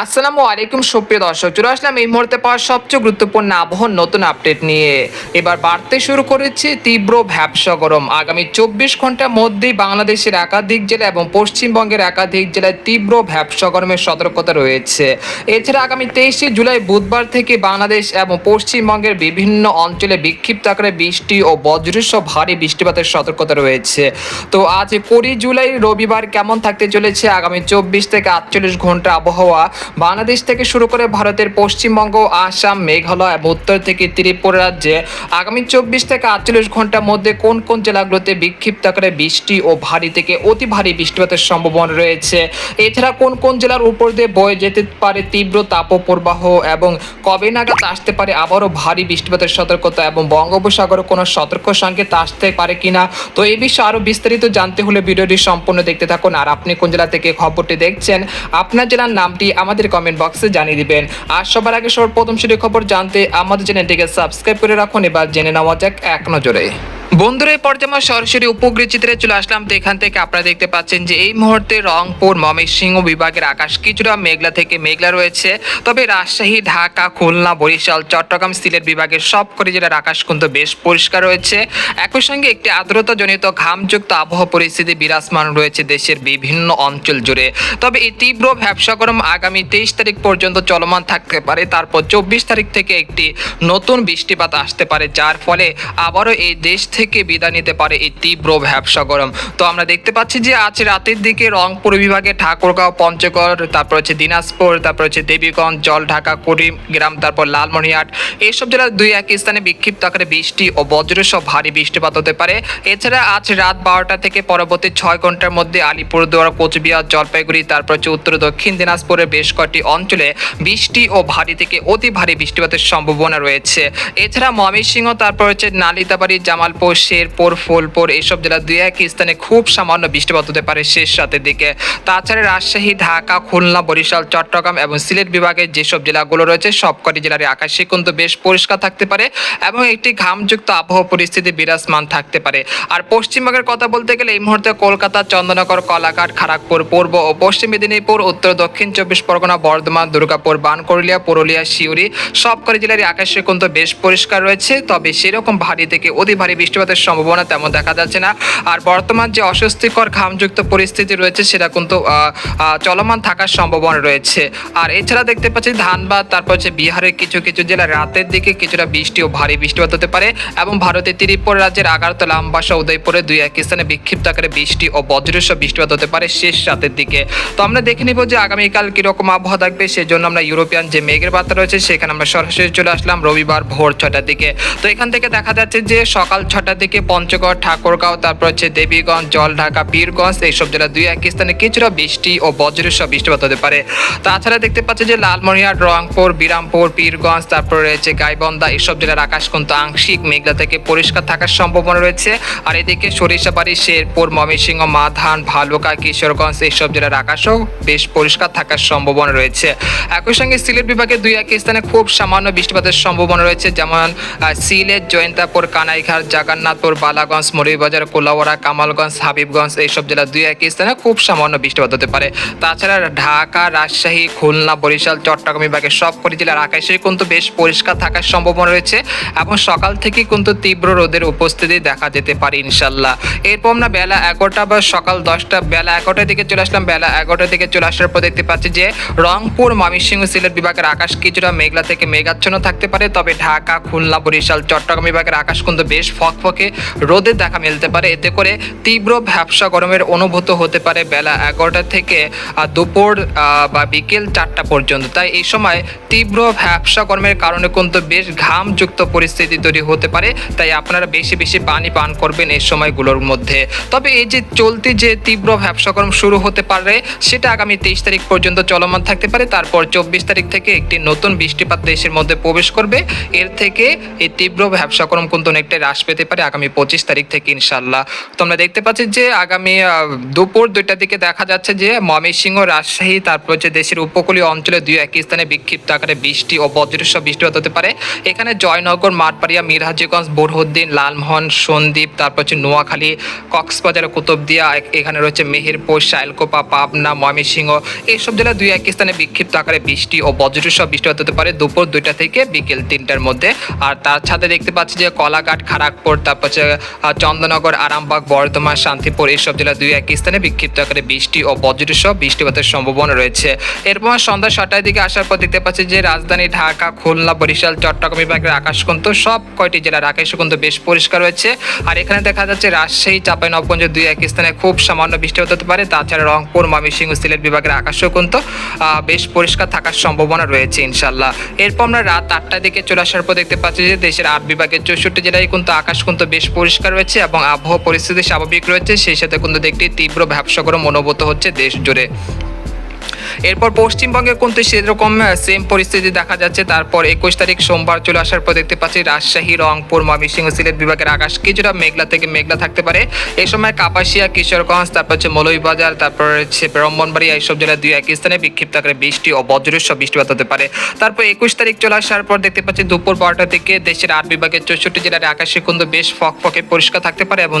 আসসালামু আলাইকুম, সুপ্রিয় দর্শক। চলে আসলাম এই মুহূর্তে পাওয়া সবচেয়ে গুরুত্বপূর্ণ আবহাওয়ার নতুন আপডেট নিয়ে। এবার বাড়তে শুরু করেছে তীব্র ভ্যাবসা গরম। আগামী চব্বিশ ঘণ্টার মধ্যেই বাংলাদেশের একাধিক জেলা এবং পশ্চিমবঙ্গের একাধিক জেলায় তীব্র ভ্যাবসা গরমের সতর্কতা রয়েছে। এছাড়া আগামী তেইশে জুলাই বুধবার থেকে বাংলাদেশ এবং পশ্চিমবঙ্গের বিভিন্ন অঞ্চলে বিক্ষিপ্ত আকারে বৃষ্টি ও বজ্রসহ ভারী বৃষ্টিপাতের সতর্কতা রয়েছে। তো আজ কুড়ি জুলাই রবিবার কেমন থাকতে চলেছে? আগামী চব্বিশ থেকে আটচল্লিশ ঘণ্টা আবহাওয়া বাংলাদেশ থেকে শুরু করে ভারতের পশ্চিমবঙ্গ, আসাম, মেঘালয় এবং উত্তর থেকে ত্রিপুরা রাজ্যে আগামী চব্বিশ থেকে আটচল্লিশ ঘণ্টার মধ্যে কোন কোন জেলাগুলোতে বিক্ষিপ্ত আকারে বৃষ্টি ও ভারী থেকে অতি ভারী বৃষ্টিপাতের সম্ভাবনা রয়েছে? এছাড়া কোন কোন জেলার উপর দিয়ে বয়ে যেতে পারে তীব্র তাপপ্রবাহ এবং কবে নাগাদ আসতে পারে আবারও ভারী বৃষ্টিপাতের সতর্কতা এবং বঙ্গোপসাগরে কোনো সতর্ক সংকেত আসতে পারে কিনা? তো এই বিষয়ে আরও বিস্তারিত জানতে হলে ভিডিওটি সম্পূর্ণ দেখতে থাকুন। আর আপনি কোন জেলা থেকে খবরটি দেখছেন, আপনার জেলার নামটি আমাদের কমেন্ট বক্সে জানিয়ে দিবেন। আর সবার আগে সবার প্রথম সেটি খবর জানতে আমাদের চ্যানেলটিকে সাবস্ক্রাইব করে রাখুন, এবার জেনে নেওয়া যাক এক নজরে। বন্ধুরা, এই পর্যায়ে আমরা সরাসরি উপগ্রহ চিত্রে চলে আসলাম। তো এখান থেকে আপনারা দেখতে পাচ্ছেন যে এই মুহূর্তে রংপুর ময়মনসিংহ বিভাগের আকাশ কিছুটা মেঘলা থেকে মেঘলা রয়েছে। তবে রাজশাহী, ঢাকা, খুলনা, বরিশাল, চট্টগ্রাম, সিলেট বিভাগের সব করে জেলার আকাশ কিন্তু বেশ পরিষ্কার রয়েছে। একই সঙ্গে একটি আর্দ্রতাজনিত ঘামযুক্ত আবহাওয়া পরিস্থিতি বিরাজমান রয়েছে দেশের বিভিন্ন অঞ্চল জুড়ে। তবে এই তীব্র ব্যবসা গরম আগামী তেইশ তারিখ পর্যন্ত চলমান থাকতে পারে। তারপর চব্বিশ তারিখ থেকে একটি নতুন বৃষ্টিপাত আসতে পারে, যার ফলে আবারও এই দেশ থেকে বিদায় নিতে পারে এই তীব্র ব্যবসা গরম। তো আমরা দেখতে পাচ্ছি যে আজ রাতের দিকে রংপুর বিভাগে ঠাকুরগাঁও, পঞ্চগড়, তারপর হচ্ছে দিনাজপুর, তারপর হচ্ছে দেবীগঞ্জ জলঢাকা কুড়িগ্রাম, তারপর লালমনিরহাট, এইসব জেলার দুই এক স্থানে বিক্ষিপ্ত আকারে বৃষ্টি ও বজ্রসহ ভারী বৃষ্টিপাত হতে পারে। এছাড়া আজ রাত বারোটা থেকে পরবর্তী ছয় ঘণ্টার মধ্যে আলিপুরদুয়ার, কোচবিহার, জলপাইগুড়ি, তারপর হচ্ছে উত্তর, দক্ষিণ দিনাজপুরের বেশ কয়েকটি অঞ্চলে বৃষ্টি ও ভারী থেকে অতি ভারী বৃষ্টিপাতের সম্ভাবনা রয়েছে। এছাড়া ময়মনসিংহ, তারপর হচ্ছে নালিতাবাড়ি, জামালপুর শেরপুর ফুলপুর এইসব জেলার দুই এক স্থানে খুব সামান্য বৃষ্টিপাত হতে পারে শেষ রাতের দিকে। তাছাড়া রাজশাহী, ঢাকা, খুলনা, বরিশাল, চট্টগ্রাম এবং সিলেট বিভাগের যেসব জেলাগুলো রয়েছে, সবকটি জেলার আকাশে কিন্তু বেশ পরিষ্কার থাকতে পারে এবং একটি ঘামযুক্ত আবহাওয়া পরিস্থিতি বিরাজমান থাকতে পারে। আর পশ্চিমবঙ্গের কথা বলতে গেলে এই মুহূর্তে কলকাতা চন্দননগর কলাঘাট খড়গপুর পূর্ব ও পশ্চিম মেদিনীপুর, উত্তর, দক্ষিণ চব্বিশ পরগনা, বর্ধমান, দুর্গাপুর বানকরলিয়া পুরুলিয়া শিউরি সবকটি জেলার আকাশে কিন্তু বেশ পরিষ্কার রয়েছে। তবে সেরকম ভারী থেকে অতি ভারী বৃষ্টিপাতের সম্ভাবনা তেমন দেখা যাচ্ছে না। আর বর্তমান যে অস্বস্তিকর ঘামযুক্ত পরিস্থিতি রয়েছে, সেটা কিন্তু চলমান থাকার সম্ভাবনা রয়েছে। আর এছাড়া দেখতে পাচ্ছি ধানবাদ, তারপর হচ্ছে বিহারের কিছু কিছু জেলা রাতের দিকে কিছুটা বৃষ্টি ও ভারী বৃষ্টিপাত হতে পারে এবং ভারতের ত্রিপুরা রাজ্যের আগারতলা, আমবাসা, উদয়পুরে দুই এক স্থানে বিক্ষিপ্ত আকারে বৃষ্টি ও বজ্রসহ বৃষ্টিপাত হতে পারে শেষ রাতের দিকে। তো আমরা দেখে নিব যে আগামীকাল কীরকম আবহাওয়া থাকবে, সেজন্য আমরা ইউরোপিয়ান যে মেঘের বার্তা রয়েছে, সেখানে আমরা সরাসরি চলে আসলাম রবিবার ভোর ছটার দিকে। তো এখান থেকে দেখা যাচ্ছে যে সকাল ছটার দিকে পঞ্চগড়, ঠাকুরগাঁও, তারপর হচ্ছে দেবীগঞ্জ, জলঢাকা, বীরগঞ্জ, এইসব জেলা দুই এক স্থানে কিছুটা বৃষ্টি ও বজ্রসহ বৃষ্টিপাত হতে পারে। তাছাড়া দেখতে পাচ্ছি যে লালমনিরহাট, রংপুর, বিরামপুর পীরগঞ্জ তারপর রয়েছে গাইবন্ধা, এইসব জেলার আকাশ কিন্তু আংশিক মেঘলা থেকে পরিষ্কার থাকার সম্ভাবনা রয়েছে। আর এদিকে সরিষাবাড়ি, শেরপুর, ময়মনসিংহ মাধান ভালুকা, কিশোরগঞ্জ, এইসব জেলার আকাশও বেশ পরিষ্কার থাকার সম্ভাবনা রয়েছে। একই সঙ্গে সিলেট বিভাগে দুই এক স্থানে খুব সামান্য বৃষ্টিপাতের সম্ভাবনা রয়েছে, যেমন সিলেট, জয়ন্তাপুর, কানাইঘাট জাগান্নাথপুর বালাগঞ্জ মরিবাজার কোলাওয়াড়া, কামালগঞ্জ, হাবিবগঞ্জ এইসব জেলা দুই এক স্থানে খুব সামান্য বৃষ্টিপাত হতে পারে। তাছাড়া ঢাকা, রাজশাহী, খুলনা, বরিশাল, চট্টগ্রাম বিভাগের সবকটি জেলার আকাশে কিন্তু বেশ পরিষ্কার থাকার সম্ভাবনা রয়েছে এবং সকাল থেকে কিন্তু তীব্র রোদের উপস্থিতি দেখা যেতে পারে ইনশাল্লাহ। এরপর আমরা বেলা এগারোটা বা সকাল দশটা, বেলা এগারোটার দিকে চলে আসলাম। বেলা এগারোটার দিকে চলে আসার পর দেখতে পাচ্ছি যে রংপুর, ময়মনসিংহ সিলেট বিভাগের আকাশ কিছুটা মেঘলা থেকে মেঘাচ্ছন্ন থাকতে পারে। তবে ঢাকা, খুলনা, বরিশাল, চট্টগ্রাম বিভাগের আকাশ কিন্তু বেশ ফকফকে রোদের দেখা মিলতে পারে। এতে করে তীব্র ভ্যাবসা গরমের অনুভূত হতে পারে বেলা এগারোটা থেকে দুপুর বা বিকেল চারটা পর্যন্ত। তাই এই সময় তীব্র ভ্যাবসা গরমের কারণে কিন্তু বেশ ঘামযুক্ত পরিস্থিতি তৈরি হতে পারে। তাই আপনারা বেশি বেশি পানি পান করবেন এই সময়গুলোর মধ্যে। তবে এই যে চলতি যে তীব্র ভ্যাবসা গরম শুরু হতে পারে, সেটা আগামী তেইশ তারিখ পর্যন্ত চলমান থাকতে পারে। তারপর চব্বিশ তারিখ থেকে একটি নতুন বৃষ্টিপাত দেশের মধ্যে প্রবেশ করবে। এর থেকে এই তীব্র ভ্যাবসা গরম কিন্তু অনেকটাই হ্রাস পেতে পারে। আগামী পঁচিশ তারিখ থেকে ইনশাল্লাহ তোমরা দেখতে পাচ্ছি যে আগামী দুপুর দুইটার দিকে দেখা যাচ্ছে যে ময়মনসিংহ, রাজশাহী, তারপর হচ্ছে দেশের উপকূলীয় অঞ্চলে দুই একই স্থানে বিক্ষিপ্ত আকারে বৃষ্টি ও বজ্রসহ বৃষ্টিপাত হতে পারে। এখানে জয়নগর, মাঠবাড়িয়া, মিরহাজিগঞ্জ, বোরহদ্দিন, লালমোহন, সন্দ্বীপ, তারপর হচ্ছে নোয়াখালী, কক্সবাজার, কুতুবদিয়া এখানে রয়েছে মেহেরপুর, শাইলকোপা, পাবনা, ময়মনসিংহ। এইসব জেলায় দুই একই স্থানে বিক্ষিপ্ত আকারে বৃষ্টি ও বজ্রসহ বৃষ্টিপাত হতে পারে দুপুর দুইটা থেকে বিকেল তিনটার মধ্যে। আর তার সাথে দেখতে পাচ্ছি যে কলাঘাট খড়গপুর তারপর হচ্ছে আহ, আরামবাগ বর্ধমান শান্তিপুর এইসব জেলা দুই এক স্থানে বিক্ষিপ্ত আকারে বৃষ্টি ও বজ্রসহ বৃষ্টিপাতের সম্ভাবনা রয়েছে। এরপর সন্ধ্যা ছটার দিকে আসার পর দেখতে পাচ্ছি যে রাজধানী ঢাকা খুলনা বরিশাল চট্টগ্রাম বিভাগের আকাশ কিন্তু সব কয়টি জেলার আকাশ কিন্তু বেশ পরিষ্কার রয়েছে। আর এখানে দেখা যাচ্ছে রাজশাহী চাঁপাইনবাবগঞ্জ দুই এক স্থানে খুব সামান্য বৃষ্টিপাত হতে পারে। তাছাড়া রংপুর ময়মনসিংহ সিলেট বিভাগের আকাশও কিন্তু বেশ পরিষ্কার থাকার সম্ভাবনা রয়েছে ইনশাল্লাহ এরপর আমরা রাত আটটার দিকে চলে আসার পর দেখতে পাচ্ছি যে দেশের আট বিভাগের চৌষট্টি জেলায় কিন্তু আকাশ কিন্তু বেশ পরিষ্কার রয়েছে এবং আবহাওয়া পরিস্থিতি স্বাভাবিক রয়েছে। সেই সাথে কিন্তু দেখতে তীব্র ব্যবসা গরম হচ্ছে দেশ জুড়ে। এরপর পশ্চিমবঙ্গে কিন্তু সেরকম সেম পরিস্থিতি দেখা যাচ্ছে। তারপর একুশ তারিখ সোমবার চলে আসার পর দেখতে পাচ্ছি রাজশাহী, রংপুর, ময়মনসিংহ, সিলেট বিভাগের আকাশ কিছুটা মেঘলা থেকে মেঘলা থাকতে পারে। এই সময় কাপাসিয়া, কিশোরগঞ্জ, তারপর হচ্ছে মৌলভীবাজার তারপর হচ্ছে ব্রাহ্মণবাড়ি এইসব জেলায় দুই এক স্থানে বিক্ষিপ্ত আকারে বৃষ্টি ও বজ্রসহ বৃষ্টিপাত হতে পারে। তারপর একুশ তারিখ চলে আসার পর দেখতে পাচ্ছি দুপুর বারোটা থেকে দেশের আট বিভাগের চৌষট্টি জেলার আকাশে কিন্তু বেশ ফকফকে পরিষ্কার থাকতে পারে এবং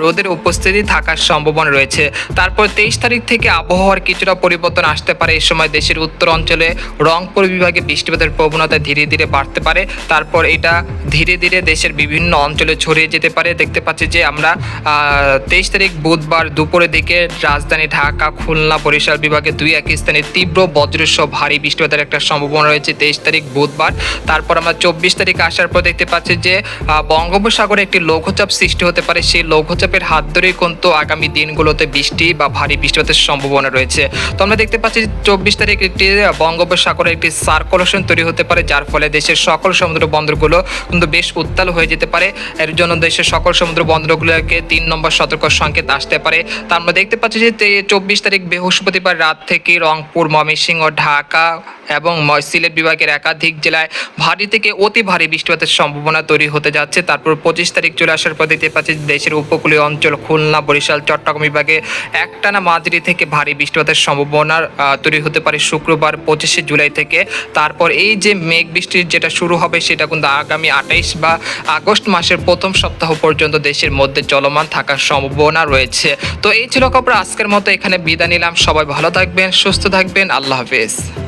রোদের উপস্থিতি থাকার সম্ভাবনা রয়েছে। তারপর তেইশ তারিখ থেকে আবহাওয়ার কিছুটা পরিবর্তন আসতে পারে। এই সময় দেশের উত্তর অঞ্চলে রংপুর বিভাগে বৃষ্টিপাতের প্রবণতা ধীরে ধীরে বাড়তে পারে। তারপর এটা ধীরে ধীরে দেশের বিভিন্ন অঞ্চলে ছড়িয়ে যেতে পারে। দেখতে পাচ্ছি যে আমরা তেইশ তারিখ বুধবার দুপুরের দিকে রাজধানী ঢাকা, খুলনা, বরিশাল বিভাগে দুই এক স্থানে তীব্র বজ্রসহ ভারী বৃষ্টিপাতের একটা সম্ভাবনা রয়েছে তেইশ তারিখ বুধবার। তারপর আমরা চব্বিশ তারিখ আসার পর দেখতে পাচ্ছি যে বঙ্গোপসাগরে একটি লঘুচাপ সৃষ্টি হতে পারে। সেই লঘুচাপের হাত ধরেই কিন্তু আগামী দিনগুলোতে বৃষ্টি বা ভারী বৃষ্টিপাতের সম্ভাবনা রয়েছে। তো আমরা দেখতে পাচ্ছি চব্বিশ তারিখ একটি বঙ্গোপসাগরে একটি সার্কুলেশন তৈরি হতে পারে যার ফলে দেশের সকল সমুদ্র বন্দরগুলো কিন্তু বেশ উত্তাল হয়ে যেতে পারে। এর জন্য দেশের সকল সমুদ্র বন্দরগুলোকে তিন নম্বর সতর্ক সংকেত আসতে পারে। তা আমরা দেখতে পাচ্ছি যে চব্বিশ তারিখ বৃহস্পতিবার রাত থেকে রংপুর ময়মনসিংহ ঢাকা এবং সিলেট বিভাগের একাধিক জেলায় ভারী থেকে অতি ভারী বৃষ্টিপাতের সম্ভাবনা তৈরি হতে যাচ্ছে। তারপর পঁচিশ তারিখ চলে আসার পর দেখতে পাচ্ছি দেশের উপকূলীয় অঞ্চল খুলনা বরিশাল চট্টগ্রাম বিভাগে একটানা মাঝারি থেকে ভারী বৃষ্টিপাতের সম্ভাবনা আহ, তৈরি হতে পারে শুক্রবার পঁচিশে জুলাই থেকে। তারপর এই যে মেঘ বৃষ্টির যেটা শুরু হবে, সেটা কিন্তু আগামী আঠাইশ বা আগস্ট মাসের প্রথম সপ্তাহ পর্যন্ত দেশের মধ্যে চলমান থাকার সম্ভাবনা রয়েছে। তো এই ছিল খবর, আজকের মতো এখানে বিদায় নিলাম। সবাই ভালো থাকবেন, সুস্থ থাকবেন। আল্লাহ হাফেজ।